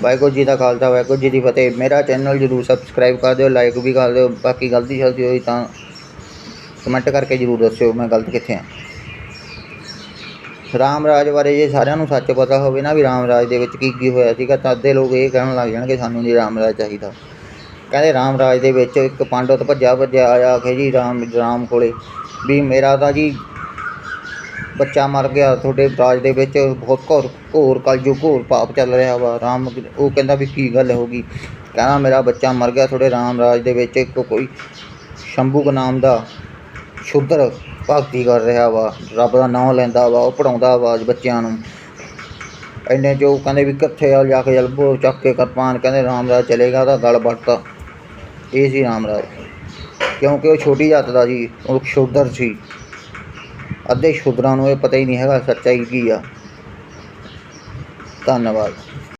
ਵਾਹਿਗੁਰੂ ਜੀ ਦਾ ਖਾਲਸਾ, ਵਾਹਿਗੁਰੂ ਜੀ ਦੀ ਫਤਿਹ। ਮੇਰਾ ਚੈਨਲ ਜਰੂਰ ਸਬਸਕ੍ਰਾਈਬ ਕਰ ਦਿਓ ਲਾਈਕ ਵੀ ਕਰ ਦਿਓ। ਬਾਕੀ ਗਲਤੀ ਸ਼ਲਤੀ ਹੋਈ ਤਾਂ ਕਮੈਂਟ ਕਰਕੇ ਜਰੂਰ ਦੱਸਿਓ ਮੈਂ ਗਲਤ ਕਿੱਥੇ ਆ। ਰਾਮ ਰਾਜ ਬਾਰੇ ਜੇ ਸਾਰਿਆਂ ਨੂੰ ਸੱਚ ਪਤਾ ਹੋਵੇ ਨਾ ਵੀ ਰਾਮ ਰਾਜ ਦੇ ਵਿੱਚ ਕੀ ਕੀ ਹੋਇਆ ਸੀਗਾ, ਤਾਂ ਅੱਧੇ ਲੋਕ ਇਹ ਕਹਿਣ ਲੱਗ ਜਾਣਗੇ ਸਾਨੂੰ ਨਹੀਂ ਰਾਮ ਰਾਜ ਚਾਹੀਦਾ। ਕਹਿੰਦੇ ਰਾਮ ਰਾਜ ਦੇ ਵਿੱਚ ਇੱਕ ਪੰਡਤ ਭੱਜਿਆ ਭੱਜਿਆ ਆਇਆ, ਆਖੇ ਜੀ ਰਾਮ ਰਾਮ ਕੋਲੇ, ਵੀ ਮੇਰਾ ਤਾਂ ਜੀ ਬੱਚਾ ਮਰ ਗਿਆ, ਤੁਹਾਡੇ ਰਾਜ ਦੇ ਵਿੱਚ ਬਹੁਤ ਘੋਰ ਘੋਰ ਕਲਯੁਗ, ਘੋਰ ਪਾਪ ਚੱਲ ਰਿਹਾ ਵਾ। ਰਾਮ ਉਹ ਕਹਿੰਦਾ ਵੀ ਕੀ ਗੱਲ ਹੋ ਗਈ? ਕਹਿੰਦਾ ਮੇਰਾ ਬੱਚਾ ਮਰ ਗਿਆ, ਤੁਹਾਡੇ ਰਾਮ ਰਾਜ ਦੇ ਵਿੱਚ ਇੱਕ ਕੋਈ ਸ਼ੰਭੂ ਨਾਮ ਦਾ ਸ਼ੁੱਧਰ ਭਗਤੀ ਕਰ ਰਿਹਾ ਵਾ। ਰੱਬ ਦਾ ਨਾਮ ਲੈਂਦਾ ਵਾ, ਉਹ ਪੜਾਉਂਦਾ ਵਾ ਬੱਚਿਆਂ ਨੂੰ। ਇੰਨੇ ਜੋ ਕਹਿੰਦੇ ਵੀ ਕਿੱਥੇ ਆ, ਜਾ ਕੇ ਜਲਬੋ ਚੱਕ ਕੇ ਕਿਰਪਾਨ ਕਹਿੰਦੇ ਰਾਮ ਰਾਜ ਚਲੇਗਾ ਤਾਂ ਗਲ ਵੱਟਤਾ ਇਹ ਸੀ ਰਾਮ ਰਾਜ। ਕਿਉਂਕਿ ਉਹ ਛੋਟੀ ਜਾਤ ਦਾ ਸੀ, ਉਹ ਸ਼ੂਦਰ ਸੀ। ਅੱਧੇ ਸ਼ੂਦਰਾਂ ਨੂੰ ਇਹ ਪਤਾ ਹੀ ਨਹੀਂ ਹੈਗਾ ਸੱਚਾਈ ਕੀ ਆ। ਧੰਨਵਾਦ।